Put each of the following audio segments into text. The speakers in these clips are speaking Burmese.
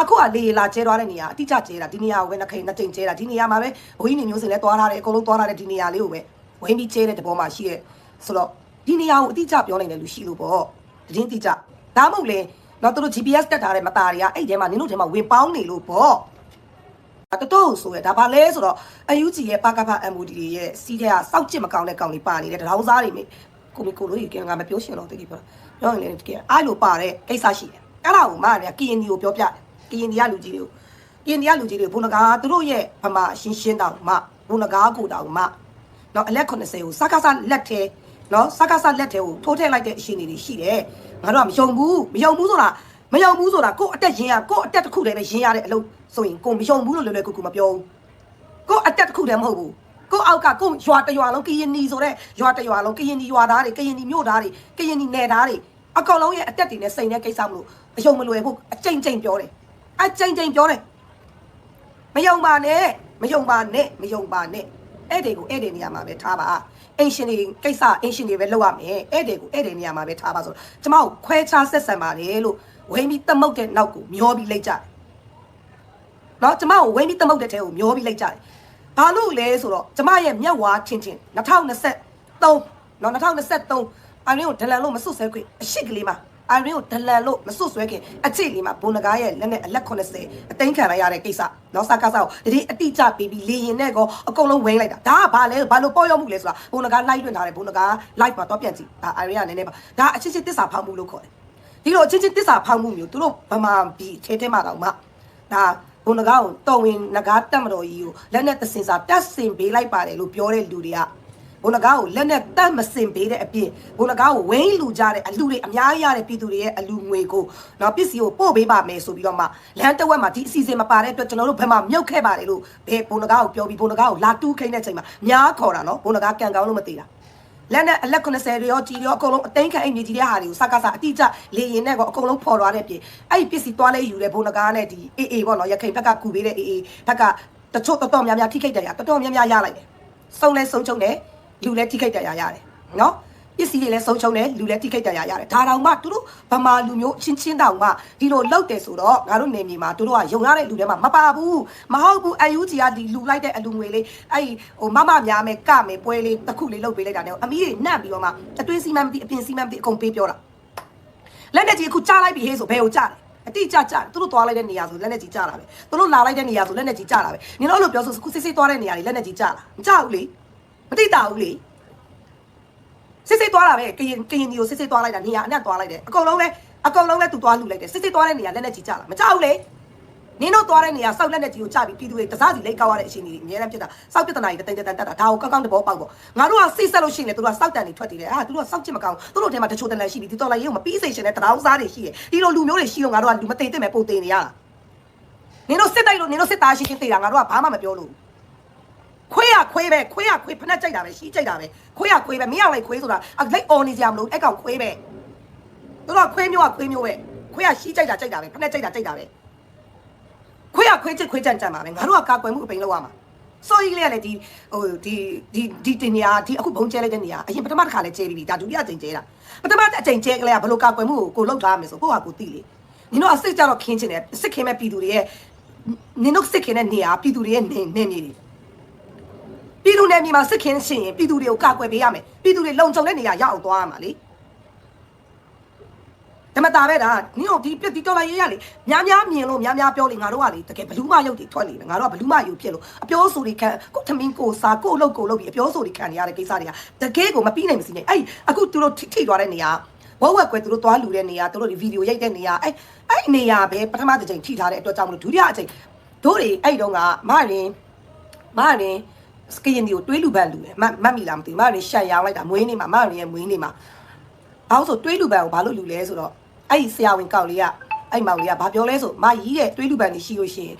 အခုကလေလာကျဲသွားတဲ့နေရာအတိအကျကျဲတာဒီနေရာကိုပဲနှစ်ခိန်နှစ်ကြိမ်ကျဲတာဒီနေရာမှာပဲဝင်းနေမျိုးစင်လဲသွားထားတယ်အကုန်လုံးသွားထားတယ်ဒီနေရာလေးကိုပဲဝင်းပြီးကျဲတဲ့တဘောမှာရှိရဲ့ဆိုတော့ဒီနေရာကိုအတိအကျပြောနိုင်တယ်လူရှိလို့ပေါ့တည်င်းတိကျဒါမှမဟုတ်လေတော့သူတို့ GPS တက်ထားတဲ့မသားတွေကအဲ့ဒီထဲမှာနင်တို့ထဲမှာဝင်ပေါင်းနေလို့ပေါ့တတော်ဆိုရဒါပါလဲဆိုတော့အယူကြီးရဲ့ပကဖ MOD တွေရဲ့စီးတဲ့ကစောက်ကျစ်မကောင်းတဲ့ကောင်လေးပါနေတဲ့တရောင်းစားတွေမိကိုမီကိုလိုကြီးကငါမပြောရှင်တော့တကယ်ပြောပြောရင်လည်းတကယ်အားလို့ပါတဲ့ကိစ္စရှိတယ်အဲ့ဒါကိုမှလည်းကရင်ဒီကိုပြောပြတယ် ကရင်ဒီကလူကြီးတွေကိုကရင်ဒီကလူကြီးတွေဘုံနကားသူတို့ရဲ့ဗမာရှင်းရှင်းတောင်မှဘုံနကားကိုတောင်မှနော်အလက်80ကိုစကားစလက်ထဲနော်စကားစလက်ထဲကိုထိုးထည့်လိုက်တဲ့အရှင်တွေရှိတယ်ငါတို့ကမယုံဘူးမယုံဘူးဆိုတာမယုံဘူးဆိုတာကို့အတက်ရင်ရကို့အတက်တစ်ခုတည်းပဲရင်ရတဲ့အလုပ်ဆိုရင်ကိုမယုံဘူးလို့လွယ်လွယ်ကူကူမပြောဘူးကို့အတက်တစ်ခုတည်းမဟုတ်ဘူးကို့အောက်ကကို့ရွာတရွာလုံးကရင်နီဆိုတဲ့ရွာတရွာလုံးကရင်နီရွာသားတွေကရင်နီမြို့သားတွေကရင်နီနယ်သားတွေအကောင်လုံးရဲ့အတက်တွေနဲ့စိန်တဲ့ကိစ္စမလို့အယုံမလွယ်ဘူးအကြိမ်ကြိမ်ပြောတယ် အကြိမ်ကြိမ်ပြောတယ်မယုံပါနဲ့မယုံပါနဲ့မယုံပါနဲ့အဲ့ဒီကိုအဲ့ဒီနေရာမှာပဲထားပါအင်ရှင်တွေကိစ္စအင်ရှင်တွေပဲလုပ်ရမယ်အဲ့ဒီကိုအဲ့ဒီနေရာမှာပဲထားပါဆိုတော့ကျမကိုခွဲခြားဆက်ဆံပါလေလို့ဝိမ့်ပြီးတမုတ်တဲ့နောက်ကိုမျောပြီးလိုက်ကြတယ်နော်ကျမကိုဝိမ့်ပြီးတမုတ်တဲ့ထဲကိုမျောပြီးလိုက်ကြတယ်ဘာလို့လဲဆိုတော့ကျမရဲ့မျက်ဝါချင်းချင်း2023နော်2023အရင်ကိုဒလန်လို့မစွတ်ဆဲခွင့်အရှိကလေးမှာ အရင်ကိုဒလန်လို့မစွတ်ဆွဲခင်အချိတ်လေးမှာဘုံနဂါရဲ့လက်နဲ့အလက်80အသိမ်းခံလိုက်ရတဲ့ကိစ္စနော်စကားစောက်တတိအတိကျပြီးပြီးလေရင်နဲ့ကောအကုန်လုံးဝင်းလိုက်တာဒါကဘာလဲဘာလို့ပေါ်ရောက်မှုလဲဆိုတာဘုံနဂါ live လွှင့်ထားတယ်ဘုံနဂါ live မှာတော့ပြန်ကြည့်ဒါအရင်ကနည်းနည်းပါဒါအချင်းချင်းတစ္ဆာဖောက်မှုလို့ခေါ်တယ်ဒီလိုအချင်းချင်းတစ္ဆာဖောက်မှုမျိုးသူတို့ဗမာပြည်ထဲထဲမှာတော့မှဒါဘုံနဂါကိုတော်ဝင်နဂါတက်မတော်ကြီးကိုလက်နဲ့သစင်စာတက်စင်ပေးလိုက်ပါတယ်လို့ပြောတဲ့လူတွေက ဘုံနဂါကိုလက်နဲ့တတ်မစင်ပေးတဲ့အပြင်ဘုံနဂါကိုဝင်းလူကြတဲ့အလူတွေအများကြီးရတဲ့ပြည်သူတွေရဲ့အလူငွေကိုတော့ပစ္စည်းကိုပို့ပေးပါမယ်ဆိုပြီးတော့မှလမ်းတစ်ဝက်မှာဒီအစီအစဉ်မပါတဲ့အတွက်ကျွန်တော်တို့ဘယ်မှာမြုပ်ခဲ့ပါတယ်လို့ဘယ်ဘုံနဂါကိုပြောပြီးဘုံနဂါကိုလာတူးခိမ့်တဲ့အချိန်မှာများခေါ်တာနော်ဘုံနဂါကန်ကောင်းလို့မသေးတာလက်နဲ့အလက်90တွေရောကြီးရောအကုန်လုံးအသိန်းခံအိမ်ကြီးတဲ့ဟာတွေကိုစကားစားအတိအကျလေရင်နဲ့ကောအကုန်လုံးဖော်သွားတဲ့ပြင်အဲ့ဒီပစ္စည်းသွားလဲယူတဲ့ဘုံနဂါနဲ့ဒီအေးအေးပေါ့နော်ရခိုင်ဘက်ကကူပေးတဲ့အေးအေးဘက်ကတချို့တော်တော်များများထိခိုက်တယ်ရတော်တော်များများရလိုက်တယ်စုံလဲစုံချုံတယ် လူလည်းထိခိုက်တရားရတယ်နော်ပစ္စည်းတွေလည်းဆုံးရှုံးတယ်လူလည်းထိခိုက်တရားရတယ်ဒါတောင်မှသူတို့ဗမာလူမျိုးအချင်းချင်းတောင်မှဒီလိုလောက်တယ်ဆိုတော့ငါတို့နေမြေမှာသူတို့ကယုံရတဲ့လူတွေမှာမပါဘူးမဟုတ်ဘူးအယူကြီးကဒီလူလိုက်တဲ့အလူငွေလေးအဲ့ဟိုမမများမယ်ကမယ်ပွဲလေးတစ်ခုလေးလုတ်ပေးလိုက်တာနဲ့အမီးတွေနှံ့ပြီးတော့မှအတွင်းစီမံပြီးအပြင်စီမံပြီးအကုန်ပေးပြောတာလက်နဲ့ကြီးအခုကြားလိုက်ပြီဟေးဆိုဘယ်ကိုကြားလဲအတိအကျကြသူတို့သွားလိုက်တဲ့နေရာဆိုလက်နဲ့ကြီးကြတာပဲသူတို့လာလိုက်တဲ့နေရာဆိုလက်နဲ့ကြီးကြတာပဲနင်တို့အဲ့လိုပြောဆိုခုစစ်စစ်သွားတဲ့နေရာတွေလက်နဲ့ကြီးကြလားမကြဘူးလေ မတိတာဘူးလေစစ်စစ်သွားတာပဲကရင်ကရင်ဒီကိုစစ်စစ်သွားလိုက်တာနေရာအနက်သွားလိုက်တယ်အကုန်လုံးလဲအကုန်လုံးလဲသူသွားလူလိုက်တယ်စစ်စစ်သွားတဲ့နေရာလက်နဲ့ကြီးကြလားမကြဘူးလေနင်းတို့သွားတဲ့နေရာစောက်လက်နဲ့ကြီးကိုကြပြီးပြည်သူတွေတစားစီလိတ်ကောက်ရတဲ့အချိန်ကြီးအများနဲ့ဖြစ်တာစောက်ပြဿနာကြီးတန်တန်တက်တာဒါကိုကောက်ကောက်တဘောပေါက်ပေါ့ငါတို့ကစိတ်ဆက်လို့ရှိရင်လေသူတို့ကစောက်တန်တွေထွက်တည်တယ်အာသူတို့ကစောက်ချစ်မကောင်းသူတို့ထဲမှာတချို့တန်တန်ရှိပြီးဒီတော်လိုက်ရုံမပြီးစိတ်ရှင်တဲ့တရောင်းစားတွေရှိတယ်ဒီလိုလူမျိုးတွေရှိတော့ငါတို့ကလူမသိတဲ့မဲ့ပုံတင်နေရတာနင်တို့စစ်တိုက်လို့နင်တို့စစ်သားရှိချင်းသိတာငါတို့ကဘာမှမပြောလို့ ခွေးရခွေးပဲခွေးရခွေးဖက်နဲ့ကြိုက်တာပဲရှိကြိုက်တာပဲခွေးရခွေးပဲမင်းအောင်လိုက်ခွေးဆိုတာအလိုက်အော်နေကြမလို့အဲ့ကောင်ခွေးပဲတို့ကခွေးမျိုးကခွေးမျိုးပဲခွေးရရှိကြိုက်တာကြိုက်တာပဲဖက်နဲ့ကြိုက်တာကြိုက်တာပဲခွေးရခွေးချစ်ခွေးကြံကြံပါပဲငါတို့ကကာကွယ်မှုအပိန်လောက်ရမှာဆိုကြီးလေးကလည်းဒီဟိုဒီဒီဒီတင်နေရဒီအခုဘုံကျဲလိုက်တဲ့နေရအရင်ပထမတစ်ခါလဲကျဲပြီးပြီဒါဒုတိယအကြိမ်ကျဲတာပထမအကြိမ်ကျဲကလေးကဘလို့ကာကွယ်မှုကိုကိုလောက်ထားမယ်ဆိုကိုကကိုသိလေနင်တို့အစစ်ကြတော့ခင်းချင်တယ်စစ်ခင်းမဲ့ပြည်သူတွေရဲ့နင်တို့စစ်ခင်းတဲ့နေရပြည်သူတွေရဲ့နေနေမြေတွေ ပြည်သူနယ်မြေမှာစစ်ခင်းရှင်ရင်ပြည်သူတွေကိုကာကွယ်ပေးရမယ်ပြည်သူတွေလုံခြုံတဲ့နေရာရောက်အောင်သွားရမှာလေဓမ္မတာပဲဒါနင်တို့ဒီပြဒီတော်လိုက်ရရလေများများမြင်လို့များများပြောလေငါတို့ကလေတကယ်ဘလူးမရုပ်တွေထွက်လေငါတို့ကဘလူးမရုပ်ဖြစ်လို့အပြောဆိုတွေခံကိုထမင်းကိုစားကိုလှုပ်ကိုလှုပ်ပြီးအပြောဆိုတွေခံနေရတဲ့ကိစ္စတွေကတကယ်ကိုမပြီးနိုင်မစီနိုင်အဲ့အခုသူတို့ထိသွားတဲ့နေရာဝက်ဝက်ကွယ်သူတို့သွားလူတဲ့နေရာသူတို့ဒီဗီဒီယိုရိုက်တဲ့နေရာအဲ့အဲ့နေရာပဲပထမတစ်ချိန်ထိထားတဲ့အတွက်ကြောင့်မလို့ဒုတိယအချိန်တို့တွေအဲ့တုန်းကမရင်မရင် စကရင်ဒီကိုတွေးလူပန်းလူတယ်မမတ်မိလားမသိဘူးမရင်ရှန်ရောင်းလိုက်တာမွေးနေမှာမရင်ရဲ့မွေးနေမှာဘာလို့ဆိုတွေးလူပန်းကိုဘာလို့လူလဲဆိုတော့အဲ့ဒီဆရာဝန်ကောက်လေးကအဲ့မောင်လေးကဘာပြောလဲဆိုမကြီးတဲ့တွေးလူပန်းနေရှိလို့ရှိရင်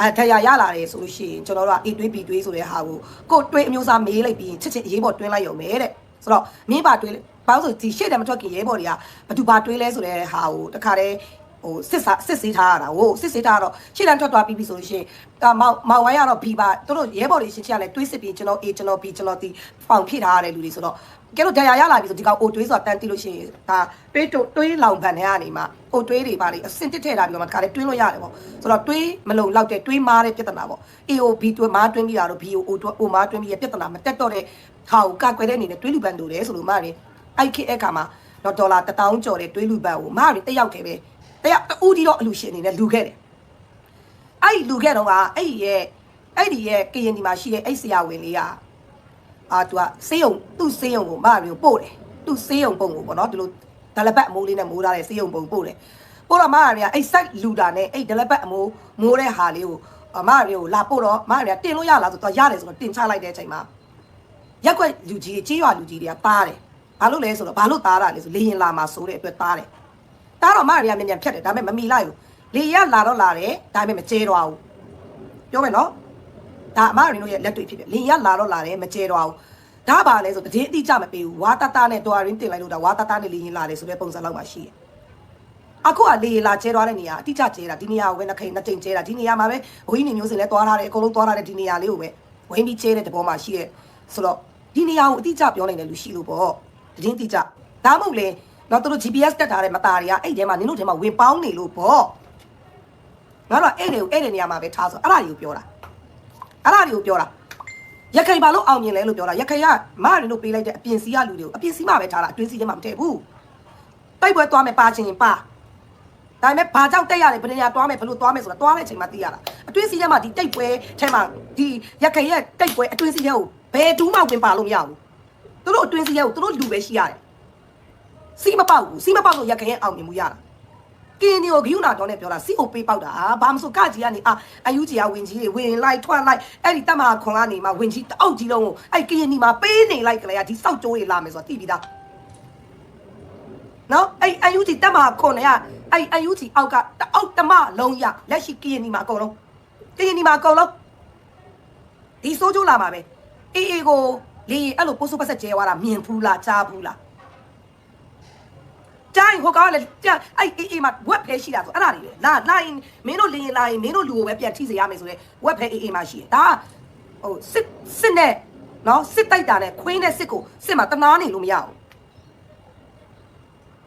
အထရရလာတယ်ဆိုလို့ရှိရင်ကျွန်တော်တို့က A တွေး B တွေးဆိုတဲ့ဟာကိုကိုတွေးအမျိုးသားမေးလိုက်ပြီးချစ်ချစ်အရေးပေါ်တွင်းလိုက်ရုံပဲတဲ့ဆိုတော့မင်းပါတွေးဘာလို့ဆိုဒီရှေ့တယ်မထွက်ခင်ရဲဘော်တွေကဘသူပါတွေးလဲဆိုတဲ့ဟာကိုတခါတည်း ဟိုစစ်စာစစ်စေးထားရတာဟိုစစ်စေးထားတော့ရှေ့တန်းထွက်သွားပြီးပြီဆိုလို့ရှိရင်ဒါမောင်မောင်ဝိုင်းကတော့ဘီပါတို့တို့ရဲဘော်တွေရှင်းချရလဲတွေးစစ်ပြီးကျွန်တော် A ကျွန်တော် B ကျွန်တော် D ဖောင်ဖြည့်ထားရတဲ့လူတွေဆိုတော့ကဲလို့တရားရလာပြီဆိုဒီကောင်အိုတွေးဆိုတာတန်းတိလို့ရှိရင်ဒါတွေးတို့တွေးလောင်ခံနေရနေမှာအိုတွေးတွေပါလေအစင်တစ်ထည့်ထားပြီးတော့မှတခါလေတွေးလို့ရတယ်ပေါ့ဆိုတော့တွေးမလုံလောက်တဲ့တွေးမားတဲ့ပြဿနာပေါ့ A O B တွေးမားတွင်းပြီးတာတော့ B O O တွဲ O မားတွင်းပြီးရပြဿနာမတက်တော့တဲ့ဟာကိုကကွယ်တဲ့အနေနဲ့တွေးလူပန်တို့တယ်ဆိုလို့မားတယ်အဲ့ခေတ်အခါမှာတော့ဒေါ်လာ1000ကျော်တဲ့တွေးလူပန်ကိုမားတွေတက်ရောက်တယ်ပဲ တက်ရောက်တူဒီတော့အလူရှင်အနေနဲ့လူခဲ့တယ်အဲ့ဒီလူခဲ့တော့ကအဲ့ဒီရဲ့အဲ့ဒီရဲ့ကရင်ဒီမှာရှိတဲ့အဲ့ဆရာဝန်လေးကအာသူကစေးုံသူ့စေးုံကိုမရီကိုပို့တယ်သူ့စေးုံပုံကိုပေါ့နော်ဒီလိုဒလပတ်အမိုးလေးနဲ့မိုးထားတဲ့စေးုံပုံပို့တယ်ပို့တော့မရီကအဲ့စိုက်လူတာနဲ့အဲ့ဒလပတ်အမိုးမိုးတဲ့ဟာလေးကိုအမရီကိုလာပို့တော့မရီကတင်လို့ရလားဆိုတော့ရတယ်ဆိုတော့တင်ချလိုက်တဲ့အချိန်မှာရက်ွက်လူကြီးတွေကြေးရွာလူကြီးတွေကတားတယ်ဘာလို့လဲဆိုတော့ဘာလို့တားတာလဲဆိုလေရင်လာမှာဆိုတဲ့အတွက်တားတယ် တားတော့မရီကမြန်မြန်ဖြတ်တယ်ဒါပေမဲ့မမီလိုက်ဘူးလေရလာတော့လာတယ်ဒါပေမဲ့မကျဲတော့ဘူးပြောမယ်နော်ဒါအမရင်းတို့ရဲ့လက်တွေ့ဖြစ်ဖြစ်လင်ရလာတော့လာတယ်မကျဲတော့ဘူးဒါပါလဲဆိုတည်အတိအကျမပေးဘူးဝါတတနဲ့တွာရင်းတင်လိုက်လို့ဒါဝါတတနဲ့လင်ရင်လာတယ်ဆိုတဲ့ပုံစံလောက်မှရှိတယ်အခုကလေလာကျဲသွားတဲ့နေရာအတိအကျကျဲတာဒီနေရာကိုပဲနှခိန်နှစ်ကြိမ်ကျဲတာဒီနေရာမှာပဲဘိုးကြီးနေမျိုးစင်လဲသွားထားတယ်အကုန်လုံးသွားထားတဲ့ဒီနေရာလေးကိုပဲဝင်းပြီးကျဲတဲ့တဘောမှာရှိရဲ့ဆိုတော့ဒီနေရာကိုအတိအကျပြောနိုင်တယ်လူရှိလို့ပေါ့တည်အတိအကျဒါမှမဟုတ်လေ တော့သူတို့ GPS တက်ထားတဲ့မသားတွေကအဲ့ထဲမှာနင်တို့ထဲမှာဝင်ပေါင်းနေလို့ပေါ့ငါတို့အဲ့တွေကိုအဲ့ဒီနေရာမှာပဲထားဆိုအဲ့ဒါတွေကိုပြောတာအဲ့ဒါတွေကိုပြောတာရခိုင်ဘာလို့အောင်မြင်လဲလို့ပြောတာရခိုင်ကမရင်းတို့ပေးလိုက်တဲ့အပြင်စီကလူတွေကိုအပြင်စီမှာပဲထားတာအတွင်းစီထဲမှာမထည့်ဘူးတိုက်ပွဲသွားမယ်ပါချင်းရင်ပါဒါပေမဲ့ဘာကြောင့်တက်ရတယ်ဘယ်နေရာသွားမယ်ဘယ်လိုသွားမယ်ဆိုတာသွားတဲ့အချိန်မှာသိရတာအတွင်းစီထဲမှာဒီတိုက်ပွဲထဲမှာဒီရခိုင်ရဲ့တိုက်ပွဲအတွင်းစီထဲကိုဘယ်တူးမှဝင်ပါလို့မရဘူးသူတို့အတွင်းစီထဲကိုသူတို့လူပဲရှိရတယ် စီမပေါက်ဘူးစီမပေါက်လို့ရခိုင်ရဲ့အောင်မြင်မှုရတာကင်းဒီကိုဂယုနာတော်နဲ့ပြောတာစီကိုပေးပေါက်တာဘာမဆိုကကြီးကနေအာအယူကြီးကဝင်ကြီးတွေဝင်လိုက်ထွက်လိုက်အဲ့ဒီတက်မဟာခွန်ကနေမှဝင်ကြီးတအောက်ကြီးလုံးကိုအဲ့ကင်းဒီမှာပေးနေလိုက်ကြလေဒီစောက်ကျိုးတွေလာမယ်ဆိုတာသိပြီးသားနော်အဲ့အယူကြီးတက်မဟာခွန်ကအဲ့အယူကြီးအောက်ကတအောက်တမလုံးရလက်ရှိကင်းဒီမှာအကုန်လုံးကင်းဒီမှာအကုန်လုံးဒီဆိုးကျိုးလာမှာပဲအေးအေးကိုလေအဲ့လိုပိုးဆိုးပတ်ဆက်ကျဲသွားတာမြင်ဘူးလားကြားဘူးလား ကြိုင်းဟိုကောင်ကလည်းကြအဲ့အေးအေးမှာဝက်ဖဲရှိတာဆိုအဲ့ဒါတွေပဲလာလာရင်မင်းတို့လင်းရင်လာရင်မင်းတို့လူကိုပဲပြန်ထိစေရမယ်ဆိုတော့ဝက်ဖဲအေးအေးမှာရှိတယ်ဒါကဟိုစစ်စစ်နဲ့နော်စစ်တိုက်တာနဲ့ခွင်းနဲ့စစ်ကိုစစ်မှာတနာနေလို့မရဘူး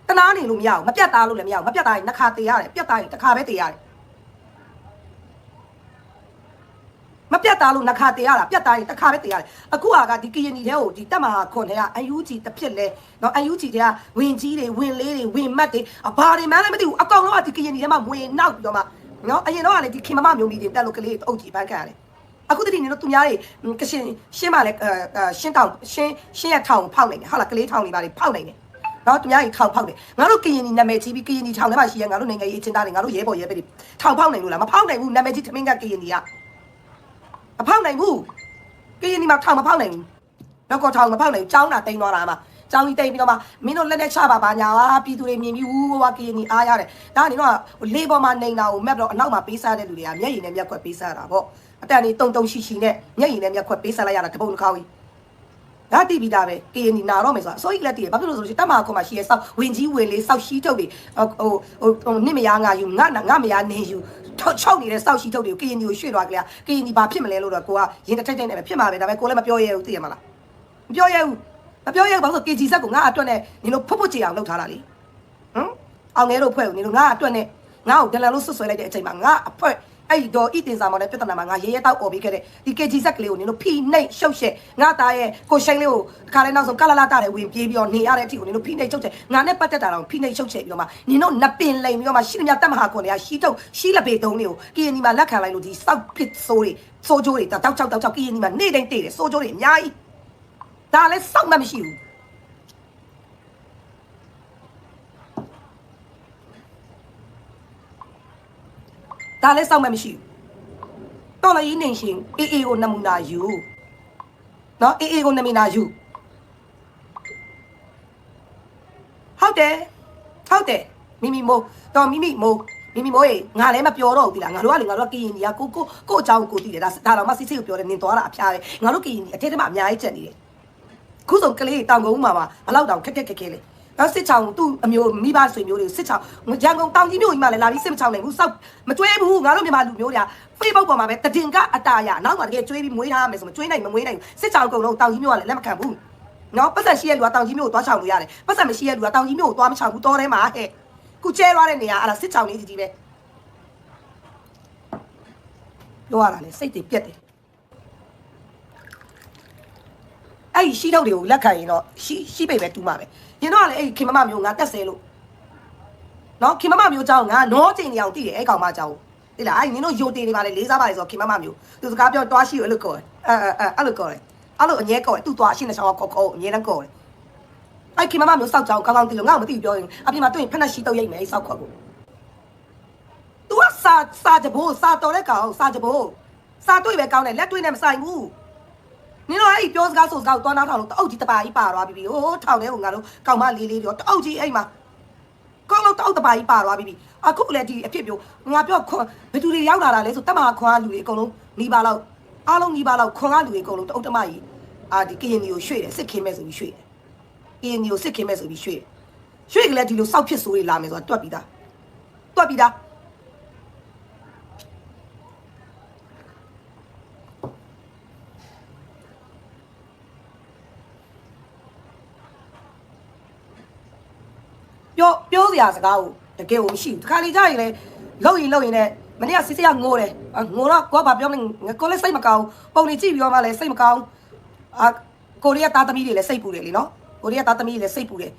တနာနေလို့မရဘူးမပြတ်သားလို့လည်းမရဘူးမပြတ်သားရင်နှစ်ခါတေးရတယ်ပြတ်သားရင်တစ်ခါပဲတေးရတယ် မပြတ်သားလို့နှစ်ခါတေးရတာပြတ်သားရင်တစ်ခါပဲတေးရတယ်အခုဟာကဒီကရင်ကြီးတဲ့ကိုဒီတက်မှာခွန်တဲ့ကအယူကြီးတစ်ဖြစ်လဲနော်အယူကြီးတဲ့ကဝင်ကြီးတွေဝင်လေးတွေဝင်မတ်တွေအဘာတွေမှန်းလည်းမသိဘူးအကောင်လုံးကဒီကရင်ကြီးထဲမှာဝင်နောက်ပြီးတော့မှနော်အရင်တော့ကလည်းဒီခင်မမမျိုးမီတွေတက်လို့ကလေးအုပ်ကြီးပန်းခံရတယ်အခုတည်းနေတော့သူများတွေကရှင်ရှင်းပါလေရှင်းတောင်ရှင်းရှင်းရထောင်ဖောက်နိုင်တယ်ဟုတ်လားကလေးထောင်တွေပါလေဖောက်နိုင်တယ်နော်သူများကြီးထောင်ဖောက်တယ်ငါတို့ကရင်ကြီးနာမည်ကြီးပြီးကရင်ကြီးထောင်ထဲမှာရှိရငါတို့နိုင်ငံရေးအချင်းသားတွေငါတို့ရဲဘော်ရဲပဲတွေထောင်ဖောက်နိုင်လို့လားမဖောက်နိုင်ဘူးနာမည်ကြီးသမင်းကကရင်ကြီးက မဖောက်နိုင်ဘူးကရင်ဒီမှာထောင်မဖောက်နိုင်ဘူးတော့ကောထောင်မဖောက်နိုင်ဘူးចောင်းတာတိန်သွားတာမှာចောင်းကြီးတိန်ပြီးတော့မှမင်းတို့လက်နဲ့ချပါပါညာပြည်သူတွေမြင်ပြီးဝူးဝါကရင်ဒီအားရတယ်ဒါကနေတော့လေပေါ်မှာနေတာကိုမက်တော့အနောက်မှာပေးစားတဲ့လူတွေကမျက်ရည်နဲ့မျက်ခွက်ပေးစားတာပေါ့အတန်ကြီးတုံတုံရှိရှိနဲ့မျက်ရည်နဲ့မျက်ခွက်ပေးစားလိုက်ရတာတပုံတစ်ခေါက်ကြီးဒါတိပြီးတာပဲကရင်ဒီနာတော့မယ်ဆိုတာအစိုးရလက်တည်းဘာဖြစ်လို့ဆိုလို့ရှိရင်တမခုမှရှိရဲစောက်ဝင်ကြီးဝင်လေးစောက်ရှိထုတ်တွေဟိုဟိုဟိုနစ်မယားငါယူငါငါမယားနေယူ ထောက်ချောက်နေတဲ့စောက်ရှိထုတ်တွေကိုကရင်ဒီကိုရွှေ့သွားကြလားကရင်ဒီဘာဖြစ်မလဲလို့တော့ကိုကရင်တစ်ထိတ်ထိတ်နဲ့ပဲဖြစ်မှာပဲဒါပေမဲ့ကိုလည်းမပြောရဘူးသိရမလားမပြောရဘူးမပြောရဘူးဘာလို့ဆို KG ဆက်ကိုငါအတွက်နဲ့နင်တို့ဖွတ်ဖွတ်ချေအောင်လုပ်ထားတာလေဟမ်အောင်ငဲတို့ဖွဲ့ကိုနင်တို့ငါအတွက်နဲ့ငါ့ကိုဒလန်လို့ဆွဆွဲလိုက်တဲ့အချိန်မှာငါအဖွဲ့ အဲ့ဒီတော့ဣတင်စာမောင်နဲ့ပြဿနာမှာငါရဲရဲတောက်អော်ပြီးခဲ့တဲ့ဒီ KG ဆက်ကလေးကိုနင်တို့ဖိနှိပ်ရှုပ်ရှက်ငါသားရဲ့ကိုရှိန်လေးကိုတစ်ခါလဲနောက်ဆုံးကလလာတာတွေဝင်ပြေးပြီးတော့နေရတဲ့အထိကိုနင်တို့ဖိနှိပ်ရှုပ်ချက်ငါနဲ့ပတ်သက်တာတော့ဖိနှိပ်ရှုပ်ချက်ပြီးတော့မှနင်တို့နပင်လိမ်ပြီးတော့မှရှိသမျှတက်မဟာကွန်တွေကရှိတော့ရှိလက်ပေသုံးတွေကိုကရင်ဒီမှာလက်ခံလိုက်လို့ဒီစောက်ပစ်ဆိုးတွေစိုးကြိုးတွေတောက်တောက်တောက်တောက်ကရင်ဒီမှာနေတိုင်းတေးတယ်စိုးကြိုးတွေအများကြီးဒါလည်းစောက်မှမရှိဘူး ဒါလည်းစောက်မှမရှိဘူးတော်လည်းနေရှင်အေးအေးကိုနမူနာယူနော်အေးအေးကိုနမူနာယူဟုတ်တယ်ဟုတ်တယ်မိမိမိုးတော်မိမိမိုးမိမိမိုးရေငါလည်းမပြောတော့ဘူးဒီလားငါတို့ကလေငါတို့ကကရင်ကြီးကကိုကိုကိုအကြောင်းကိုသိတယ်ဒါဒါတော့မစစ်စစ်ကိုပြောတယ်နင်သွားတာအဖျားပဲငါတို့ကရင်ကြီးအထက်ထက်မှအများကြီးချက်နေတယ်ခုဆုံးကလေးတောင်ကုန်းမှာမှာဘလောက်တောင်ခက်ခက်ခက်ခဲလေ နောက်စစ်ချောင်းသူ့အမျိုးမိဘဆွေမျိုးတွေစစ်ချောင်းရန်ကုန်တောင်ကြီးမြို့ကြီးမှလည်းလာပြီးစစ်မချောင်းနိုင်ဘူးစောက်မကျွေးဘူးငါတို့မြန်မာလူမျိုးတွေက Facebook ပေါ်မှာပဲတည်င်ကအတားရနောက်မှတကယ်ကျွေးပြီးမွေးထားရမယ်ဆိုမကျွေးနိုင်မမွေးနိုင်ဘူးစစ်ချောင်းအကုန်လုံးတောင်ကြီးမြို့ကလည်းလက်မခံဘူးနော်ပတ်သက်ရှိရဲ့လူကတောင်ကြီးမြို့ကိုသွားချောင်းလို့ရတယ်ပတ်သက်မရှိရဲ့လူကတောင်ကြီးမြို့ကိုသွားမချောင်းဘူးတောထဲမှာဟဲ့ခုကျဲသွားတဲ့နေရာအဲ့ဒါစစ်ချောင်းလေးကြီးကြီးပဲပြောရတာလေစိတ်တွေပြက်တယ် အဲ့ဒီရှိထုတ်တွေကိုလက်ခံရင်တော့ရှိရှိပေပဲတူးမှာပဲညင်တော့လည်းအဲ့ဒီခင်မမမျိုးငါတက်ဆဲလို့နော်ခင်မမမျိုးကြောင်းငါနောချိန်နေအောင်တည်တယ်အဲ့ကောင်မကြောင်းတိလားအဲ့ညင်တို့ယိုတင်နေပါလေလေးစားပါလေဆိုခင်မမမျိုးသူစကားပြောတွားရှိရအဲ့လိုကောအဲအဲအဲ့လိုကောအဲ့လိုအငဲကောသူ့တွားရှိနေဆောင်ကောကောအငဲနဲ့ကောအဲ့ခင်မမမျိုးစောက်ကြောင်းကောင်းကောင်းတည်လို့ငါ့ကိုမသိဘူးပြောရင်အပြင်မှာတွေ့ရင်ဖက်နှက်ရှိတော့ရိတ်မယ်စောက်ခေါ်ကိုသူကစာစာကြဘိုးစာတော်တဲ့ကောင်စာကြဘိုးစာတွေ့ပဲကောင်းတယ်လက်တွေ့နဲ့မဆိုင်ဘူး နင်တို့အဲ့ဒီပြောစကားဆိုစကားကိုသွားနောက်ထောင်လို့တအုပ်ကြီးတပါကြီးပါသွားပြီပြီဟိုးထောင်ထဲကိုငါတို့ကောင်မလေးလေးပြောတအုပ်ကြီးအဲ့မှာကောင်းလို့တအုပ်တပါကြီးပါသွားပြီပြီအခုလည်းဒီအဖြစ်ပြောငါပြောခွန်ဘယ်သူတွေရောက်လာတာလဲဆိုတက်မှာခွန်ကလူတွေအကုန်လုံးနီးပါလောက်အားလုံးနီးပါလောက်ခွန်ကလူတွေအကုန်လုံးတအုပ်တမကြီးအာဒီကရင်မျိုးရွှေ့တယ်စစ်ခင်းမဲ့ဆိုပြီးရွှေ့တယ်ကရင်မျိုးစစ်ခင်းမဲ့ဆိုပြီးရွှေ့တယ်ရွှေ့ကလေးဒီလိုစောက်ဖြစ်ဆိုးတွေလာမယ်ဆိုတာတွက်ပြီးသားတွက်ပြီးသား ပြောပြောစရာစကားကိုတကယ်ကိုမရှိဘူးတခါလေကြာရင်လေလောက်ရင်လောက်ရင်လည်းမနေ့ကစစ်စစ်ကငိုတယ်အာငိုတော့ကိုကဘာပြောမလဲကိုလည်းစိတ်မကောင်းပုံနေကြည့်ပြီးတော့မှလည်းစိတ်မကောင်းအာကိုရီးယားသားသမီးတွေလည်းစိတ်ပူတယ်လीနော်ကိုရီးယားသားသမီးတွေလည်းစိတ်ပူတယ်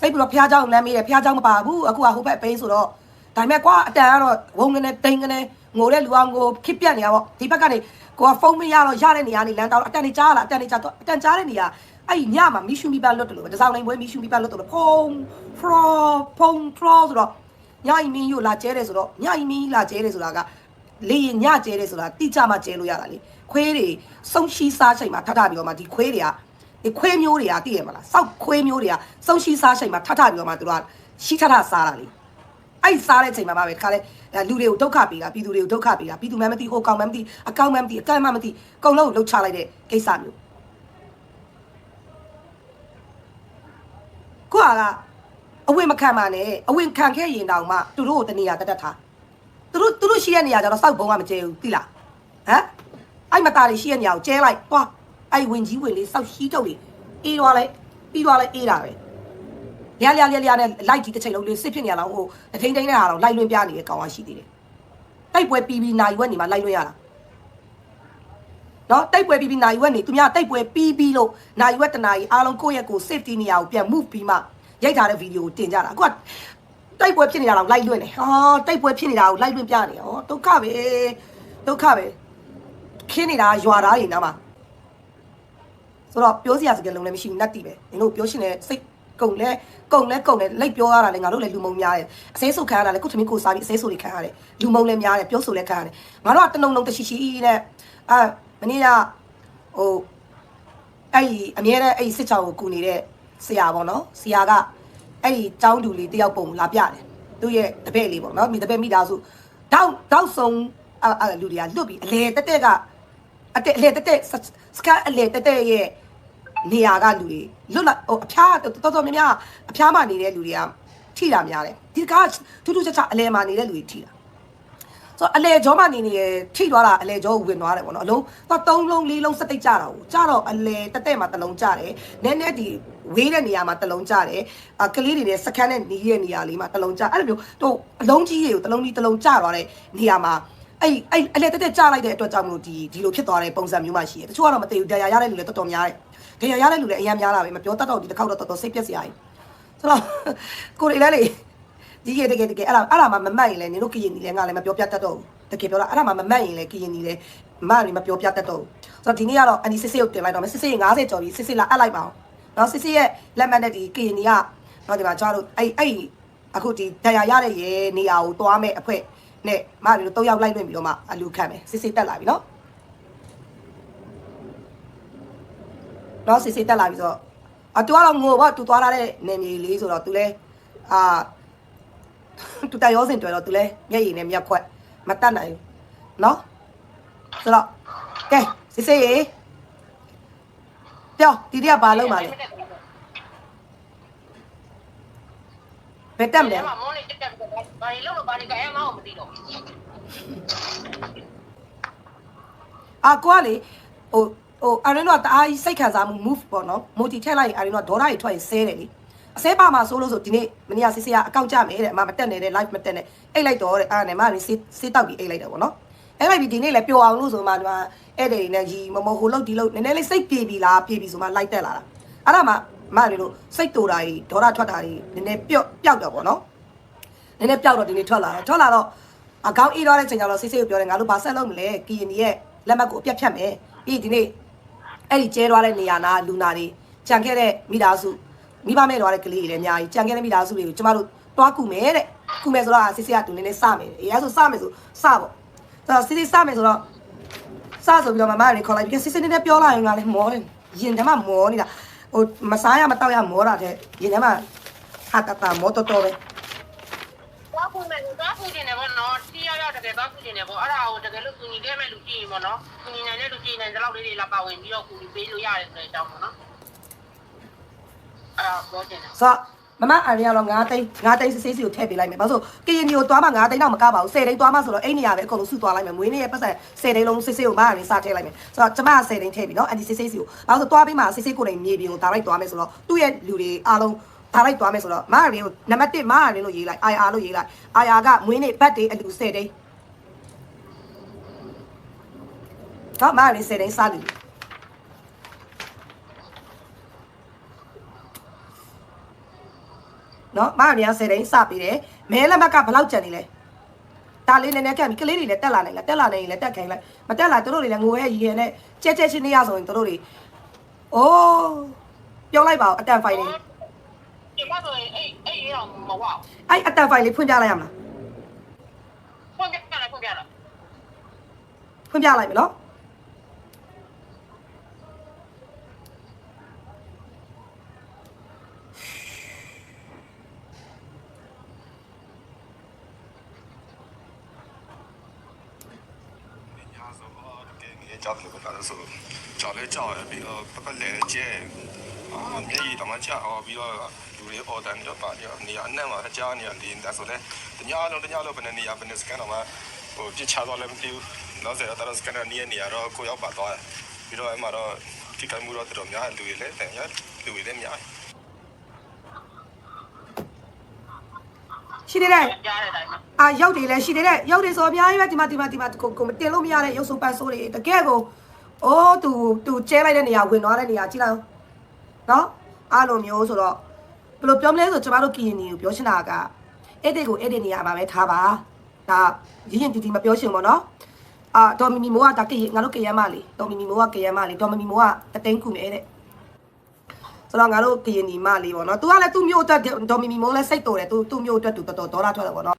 စိတ်ပူတော့ဖះเจ้าလမ်းမေးတယ်ဖះเจ้าမပါဘူးအခုကဟိုဘက်ပိန်းဆိုတော့ဒါပေမဲ့ကွာအတန်ကတော့ဝုံကနေတိန်ကနေငိုတဲ့လူအောင်ကိုခစ်ပြက်နေရပေါ့ဒီဘက်ကနေ ကိုကဖုန်းမရတော့ရတဲ့နေရာနေလမ်းတောင်းအတန်နေကြားလာအတန်နေကြားတော့အတန်ကြားတဲ့နေရာအဲ့ဒီညမှာမီရှူမီပါလွတ်တယ်လို့တစောင်းနိုင်ပွဲမီရှူမီပါလွတ်တယ်လို့ဖုံဖရောဖုံဖရောဆိုတော့ညအီမင်းယူလာကျဲတယ်ဆိုတော့ညအီမင်းလာကျဲတယ်ဆိုတာကလေရင်ညကျဲတယ်ဆိုတာတိကျမှကျဲလို့ရတာလေခွေးတွေစုံရှိစားချိန်မှာထထပြီးတော့မှဒီခွေးတွေကဒီခွေးမျိုးတွေကသိရမလားစောက်ခွေးမျိုးတွေကစုံရှိစားချိန်မှာထထပြီးတော့မှသူတို့ကရှိထထစားတာလေ အဲ့စားတဲ့ချိန်မှာပါပဲတခါလေလူတွေကိုဒုက္ခပေးတာပြည်သူတွေကိုဒုက္ခပေးတာပြည်သူမှမသိဟိုကောင်မှမသိအကောင်မှမသိအကန့်မှမသိအကုန်လုံးလှုပ်ချလိုက်တဲ့ကိစ္စမျိုးကိုကအဝင်မခံပါနဲ့အဝင်ခံခဲ့ရင်တောင်မှသူတို့ကိုတနေရာတက်တက်ထားသူတို့သူတို့ရှိတဲ့နေရာကျတော့စောက်ဘုံကမကျဲဘူးသိလားဟမ်အဲ့မသားတွေရှိတဲ့နေရာကိုကျဲလိုက်သွားအဲ့ဝင်ကြီးဝင်လေးစောက်ရှိတုပ်လေးအေးသွားလိုက်ပြီးသွားလိုက်အေးတာပဲ လျာလျာလျာလျာနဲ့လိုက်ကြီးတစ်ချိန်လုံးလေးစစ်ဖြစ်နေရတော့ဟိုတထိန်ထိန်နဲ့ဟာတော့လိုက်လွင်ပြနေတဲ့ကောင်ကရှိသေးတယ်တိုက်ပွဲပြီးပြီးနိုင်ဝက်နေမှာလိုက်လွင်ရတာနော်တိုက်ပွဲပြီးပြီးနိုင်ဝက်နေသူများတိုက်ပွဲပြီးပြီးလို့နိုင်ဝက်တနာကြီးအားလုံးကိုယ့်ရဲ့ကို safety နေရာကိုပြန် move ပြီးမှရိုက်ထားတဲ့ဗီဒီယိုကိုတင်ကြတာအခုကတိုက်ပွဲဖြစ်နေတာတော့လိုက်လွင်နေဟောတိုက်ပွဲဖြစ်နေတာကိုလိုက်လွင်ပြနေဟောဒုက္ခပဲဒုက္ခပဲခင်းနေတာရွာသားတွေနားမှာဆိုတော့ပြောစရာစကားလုံးလည်းမရှိဘူးနတ်တီပဲနင်တို့ပြောရှင်တဲ့စိတ် ကုံလဲကုံလဲကုံလဲလိုက်ပြောရတာလဲငါတို့လည်းလူမုံများတယ်အစဲဆုပ်ခံရတာလဲခုသမီးကိုစားပြီးအစဲဆုပ်တွေခံရတယ်လူမုံလည်းများတယ်ပြောဆိုလည်းခံရတယ်ငါတို့ကတနုံလုံးတရှိရှိနဲ့အာမနေ့ကဟိုအဲ့ဒီအမြဲတမ်းအဲ့ဒီစစ်ချောင်းကိုကူနေတဲ့ဆရာပေါ့နော်ဆရာကအဲ့ဒီចောင်းတူလေးတယောက်ပုံလာပြတယ်သူ့ရဲ့တပည့်လေးပေါ့နော်မိတပည့်မိသားစုတောက်တောက်ဆုံးအဲ့အဲ့လူတွေကလွတ်ပြီးအလေတက်တက်ကအတက်အလေတက်တက်စကအလေတက်တက်ရဲ့ နေရာကလူတွေလွတ်လာဟိုအဖျားတော်တော်များများအဖျားမှနေတဲ့လူတွေကထိတာများတယ်ဒီကထူးထူးခြားခြားအလဲမှာနေတဲ့လူတွေထိတာဆိုတော့အလဲကြောမှနေနေရထိသွားတာအလဲကြောဝင်သွားတယ်ပေါ့နော်အလုံးတော့၃လုံး၄လုံးစတိတ်ကြတာကိုကြတော့အလဲတက်တက်မှာတစ်လုံးကြတယ်နည်းနည်းဒီဝေးတဲ့နေရာမှာတစ်လုံးကြတယ်အကလေးတွေနဲ့စကန်နဲ့နီးရဲ့နေရာလေးမှာတစ်လုံးကြအဲ့လိုမျိုးတော့အလုံးကြီးတွေကိုတစ်လုံးကြီးတစ်လုံးကြသွားတဲ့နေရာမှာအဲ့အဲ့အလဲတက်တက်ကြလိုက်တဲ့အတွက်ကြောင့်မလို့ဒီဒီလိုဖြစ်သွားတဲ့ပုံစံမျိုးမှရှိတယ်တချို့ကတော့မသိဘူးတရားရတဲ့လူလည်းတော်တော်များတယ် ဒရရတဲ့လူလည်းအများများလာပဲမပြောတတ်တော့ဒီတစ်ခေါက်တော့တော်တော်စိတ်ပြက်စရာကြီးဆိုတော့ကိုရီလည်းလေဒီကတကယ်တကယ်အဲ့ဒါအဲ့ဒါမှမမှတ်ရင်လည်းနင်တို့ကရင်နီလည်းငါလည်းမပြောပြတတ်တော့ဘူးတကယ်ပြောတာအဲ့ဒါမှမမှတ်ရင်လည်းကရင်နီလည်းမလည်းမပြောပြတတ်တော့ဘူးဆိုတော့ဒီနေ့ကတော့အန်ဒီစစ်စစ်ကိုတင်လိုက်တော့မယ်စစ်စစ်50ကျော်ပြီစစ်စစ်လာအပ်လိုက်ပါအောင်နော်စစ်စစ်ရဲ့လက်မှတ်နဲ့ဒီကရင်နီကနော်ဒီမှာကျတော့အဲ့အဲ့အခုဒီဒရရတဲ့ရေနေရာကိုတွားမဲ့အဖွဲနဲ့မလည်းတို့၃ယောက်လိုက်လွင့်ပြီးတော့မှအလူခံမယ်စစ်စစ်တက်လာပြီနော် တော့စစ်စစ်တက်လာပြီးဆိုတော့အတူကတော့ငိုပေါ့သူသွားလာတဲ့နေမြေလေးဆိုတော့သူလဲအာသူတရောစင်တွေ့တော့သူလဲမျက်ရည်နဲ့မျက်ခွက်မတတ်နိုင်ဘူးနော်ဆိုတော့ကဲစစ်စစ်ရေပြောဒီတရဘာလုပ်ပါလဲဘယ်တက်မလဲမမောလေးတက်တယ်ဘာလို့လို့ဘာလို့ကအဲမောင်းမသိတော့အာကွာလေဟို ဟိုအရင်တော့တအားကြီးစိတ်ခံစားမှု move ပေါ့နော် multi ထည့်လိုက်ရင်အရင်တော့ဒေါ်လာတွေထွက်ရင်ဆဲတယ်လေအစဲပါမှာဆိုလို့ဆိုဒီနေ့မနေ့ကစစ်စစ်ကအကောက်ကြမယ်တဲ့အမမတက်နေတဲ့ live မတက်နဲ့အိတ်လိုက်တော့တဲ့အားနဲ့မနေစေးစေးတောက်ပြီးအိတ်လိုက်တယ်ပေါ့နော်အဲ့လိုက်ပြီးဒီနေ့လည်းပျော်အောင်လို့ဆိုမှဒီမှာအဲ့တဲ့တွေနဲ့ရီမမဟိုလုတ်ဒီလုတ်နည်းနည်းလေးစိတ်ပြေပြီလားပြေပြီဆိုမှလိုက်တက်လာတာအဲ့ဒါမှမနေလို့စိတ်တူတာကြီးဒေါ်လာထွက်တာကြီးနည်းနည်းပျော့ပျောက်တော့ပေါ့နော်နည်းနည်းပျောက်တော့ဒီနေ့ထွက်လာတယ်ထွက်လာတော့အကောင်းအေးတော့တဲ့ချိန်ကျတော့ဆေးဆေးကိုပြောတယ်ငါတို့ဘာဆက်လုပ်မလဲကီယနီရဲ့လက်မှတ်ကိုအပြတ်ဖြတ်မယ်ပြီးဒီနေ့ အဲ့ဒီကျဲသွားတဲ့နေရာနာလူနာတွေကြံခဲ့တဲ့မိသားစုမိဘမဲ့သွားတဲ့ကလေးတွေလည်းအများကြီးကြံခဲ့တဲ့မိသားစုတွေကိုကျမတို့တွားကူမယ်တဲ့ကူမယ်ဆိုတော့ဆေးဆေးကတူနေနေစမယ်အေးအဲဆိုစမယ်ဆိုစပေါ့ဆိုတော့ဆေးဆေးစမယ်ဆိုတော့စဆိုပြီးတော့မမတွေခေါ်လိုက်ပြီးဆေးဆေးနည်းနည်းပြောလိုက်ရင်ကလည်းမောတယ်ရင်ထဲမှာမောနေတာဟိုမစားရမတောက်ရမောတာတဲ့ရင်ထဲမှာဟာတတာမောတော်တော်ပဲ သွားဖို့မယ်သွားဖို့နေတယ်ပေါ့နော်တီးရရတကယ်သွားဖို့နေတယ်ပေါ့အဲ့ဒါကိုတကယ်လို့ကူညီခဲ့မဲ့လူကြည့်ရင်ပေါ့နော်ကူညီနိုင်တဲ့လူကြည့်နိုင်တဲ့လောက်လေးတွေလာပါဝင်ပြီးတော့ကူညီပေးလို့ရတယ်ဆိုတဲ့အကြောင်းပေါ့နော်အဲ့ဒါပြောချင်တယ်ဆိုတော့မမအရင်ကတော့9သိန်း9သိန်းစစ်စစ်စီကိုထည့်ပေးလိုက်မယ်ဘာလို့ဆိုကရင်မျိုးသွားမှ9သိန်းတော့မကပါဘူး10သိန်းသွားမှဆိုတော့အဲ့နေရာပဲအကုန်လုံးစုသွားလိုက်မယ်မွေးနေ့ရဲ့ပတ်စံ10သိန်းလုံးစစ်စစ်ကိုမအရင်စထည့်လိုက်မယ်ဆိုတော့ကျမက10သိန်းထည့်ပြီနော်အဲ့ဒီစစ်စစ်စီကိုဘာလို့ဆိုသွားပြီးမှစစ်စစ်ကိုယ်တိုင်မြေပြင်ကိုဒါလိုက်သွားမယ်ဆိုတော့သူ့ရဲ့လူတွေအားလုံး ဒါလိုက်သွားမယ်ဆိုတော့မအရင်ကိုနံပါတ်1မအရင်လို့ရေးလိုက် IR လို့ရေးလိုက် IR ကမွေးနေ့ဘတ်ဒေးအလူ10သိန်းတော့မအရင်10သိန်းစားလူနော်မအမြ10တိန်းစပေးတယ်မဲလက်မတ်ကဘယ်လောက်ကျန်နေလဲဒါလေးနည်းနည်းကပ်ပြီးကလေးတွေလည်းတက်လာနိုင်လားတက်လာနိုင်ရင်လည်းတက်ခိုင်းလိုက်မတက်လာသူတို့တွေလည်းငိုရဲရီရဲနဲ့ကြဲကြဲချင်းနေရဆိုရင်သူတို့တွေအိုးပြောလိုက်ပါဦးအတန်ဖိုင်လေးဒီ မှာဆိုရင်အဲ့အဲ့ရအောင်မဝအောင်အဲ့အတန်ဖိုင်လေးဖွင့်ပြလိုက်ရမလားဖွင့်ပြတယ်ဖွင့်ပြတယ်ဖွင့်ပြလိုက်မယ်နော်ညာဆိုတော့တကယ်ငယ်ကြောက်တယ်ဘာလို့ဆိုကြောက်လဲကြောက်ရပြီးတော့ပပလဲကျဲအာ မျက်ရည်တော့မချအောင်ပြီးတော့လူတွေအော်တန်တော့ပါနေနေရာအနှံ့မှာအကြားနေရာလင်းဒါဆိုလဲတ냐လုံးတ냐လုံးဘယ်နေရာဘယ်နေစကန်တော့မှဟိုပြစ်ချတော့လည်းမသိဘူးနောက်ဆက်တော့စကန်နေနေရာတော့ကိုရောက်ပါသွားပြီးတော့အဲ့မှာတော့ဒီကံမှုတော့တော်များလူတွေလည်းတန်ရလူတွေလည်းများရှိသေးတယ်ကြားတဲ့အတိုင်းမှာအာရုပ်တွေလည်းရှိသေးတယ်ရုပ်တွေဆိုအများကြီးပဲဒီမှာဒီမှာဒီမှာကိုကိုမတင်လို့မရတဲ့ရုပ်စုပတ်ဆိုးတွေတကယ်ကိုအိုးသူသူကျဲလိုက်တဲ့နေရာဝင်သွားတဲ့နေရာကြည့်လိုက်အောင် နော်အားလိုမျိုးဆိုတော့ဘယ်လိုပြောမလဲဆိုကျမတို့ကရင်နီကိုပြောချင်တာကအဲ့ဒီကိုအဲ့ဒီနေရာမှာပဲထားပါဒါရင်းရင်တူတီမပြောချင်ဘူးပေါ့နော်အာဒေါ်မီမီမိုးကဒါကရင်ငါတို့ကရမ်းမလေးဒေါ်မီမီမိုးကကရမ်းမလေးဒေါ်မီမီမိုးကတသိန်းခုမယ်တဲ့ဆိုတော့ငါတို့ကရင်နီမလေးပေါ့နော်။ तू ကလည်းသူ့မျိုးအတွက်ဒေါ်မီမီမိုးလည်းစိတ်တော်တယ်။ तू သူ့မျိုးအတွက် तू တော်တော်ဒေါ်လာထွက်တယ်ပေါ့နော်